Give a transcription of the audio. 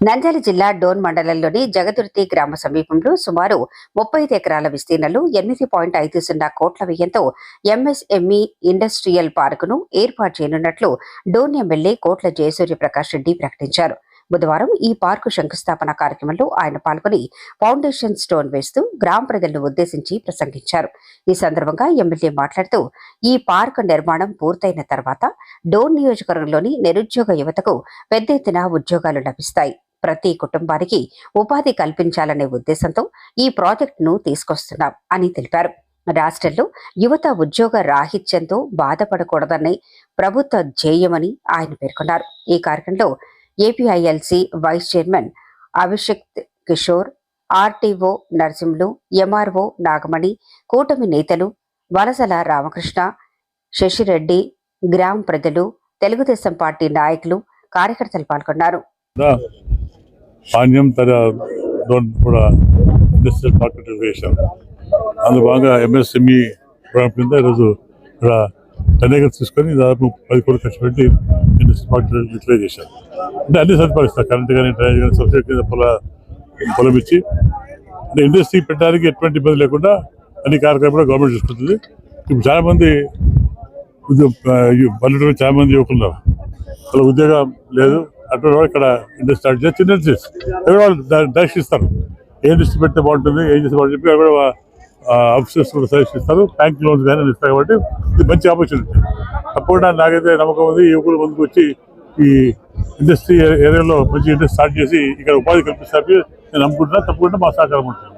నంద్యాల జిల్లా డోన్ మండలంలోని జగదుర్తి గ్రామ సమీపంలో సుమారు ముప్పై ఐదు ఎకరాల విస్తీర్ణంలో ఎనిమిది పాయింట్ ఐదు సున్నా కోట్ల వ్యయంతో ఎంఎస్ఎంఈ ఇండస్ట్రియల్ పార్కును ఏర్పాటు చేయనున్నట్లు డోన్ ఎమ్మెల్యే కోట్ల జయసూర్య ప్రకాష్ రెడ్డి ప్రకటించారు. బుధవారం ఈ పార్కు శంకుస్థాపన కార్యక్రమంలో ఆయన పాల్గొని ఫౌండేషన్ స్టోన్ వేస్తూ గ్రామ ప్రజలను ఉద్దేశించి ప్రసంగించారు. ఈ సందర్భంగా ఎమ్మెల్యే మాట్లాడుతూ ఈ పార్కు నిర్మాణం పూర్తయిన తర్వాత డోన్ నియోజకవర్గంలోని నిరుద్యోగ యువతకు పెద్ద ఎత్తున ఉద్యోగాలు లభిస్తాయి. ప్రతి కుటుంబానికి ఉపాధి కల్పించాలనే ఉద్దేశంతో ఈ ప్రాజెక్టును తీసుకొస్తున్నాం అని తెలిపారు. రాష్ట్రంలో యువత ఉద్యోగ రాహిత్యంతో బాధపడకూడదని ప్రభుత్వ ధ్యేయమని ఆయన పేర్కొన్నారు. ఈ కార్యక్రమంలో APILC vice chairman Abhishek Kishore RTO Narasimhulu MRO Nagamani కూటమి నేతలు వలసల రామకృష్ణ శశిరెడ్డి గ్రామ ప్రజలు తెలుగుదేశం పార్టీ నాయకులు కార్యకర్తలు పాల్గొన్నారు. పాణ్యం తన కూడా ఇండస్ట్రియల్ మార్కెట్ వేశాం. అందులో బాగా ఎంఎస్ఎంఈ ప్రోగ్రామ్ కింద ఈరోజు ఇక్కడ టెన్ ఏకర్స్ తీసుకొని దాదాపు పది కోట్లు ఖర్చు పెట్టి ఇండస్ట్రియల్ పార్క్ యూటిలైజ్ చేశాం అంటే అన్ని సదుపాయాలు ఇస్తారు. కరెంట్ కానీ డ్రైనేజ్ కానీ సబ్సిడీ కింద పొల పొలం ఇచ్చి. అంటే ఇండస్ట్రీ పెట్టడానికి ఎటువంటి ఇబ్బంది లేకుండా అన్ని కార్యక్రమాలు కూడా గవర్నమెంట్ చూసుకుంటుంది. ఇప్పుడు చాలామంది పల్లెటూరు చాలామంది యువకులు ఉన్నారు. వాళ్ళ ఉద్యోగం లేదు. అటు ఇక్కడ ఇండస్ట్రీ స్టార్ట్ చేసి చిన్న ఇండస్ట్రీస్ ఎవరు డైరెక్షన్ ఇస్తారు. ఏ ఇండస్ట్రీ పెడితే బాగుంటుంది ఏం చేస్తే బాగుంటుంది చెప్పి అక్కడ కూడా ఆఫీసర్స్ కూడా సజెస్ట్ ఇస్తారు. బ్యాంక్ లోన్స్ కానీ అన్ని ఇస్తారు కాబట్టి ఇది మంచి ఆపర్చునిటీ తప్పకుండా నాకైతే నమ్మకం ఉంది యువకులు ముందుకు వచ్చి ఈ ఇండస్ట్రీ ఏరియాలో మంచి ఇండస్ట్రీ స్టార్ట్ చేసి ఇక్కడ ఉపాధి కల్పిస్తారు నేను నమ్ముకుంటున్నా. తప్పకుండా మా సహకారం ఉంటుంది.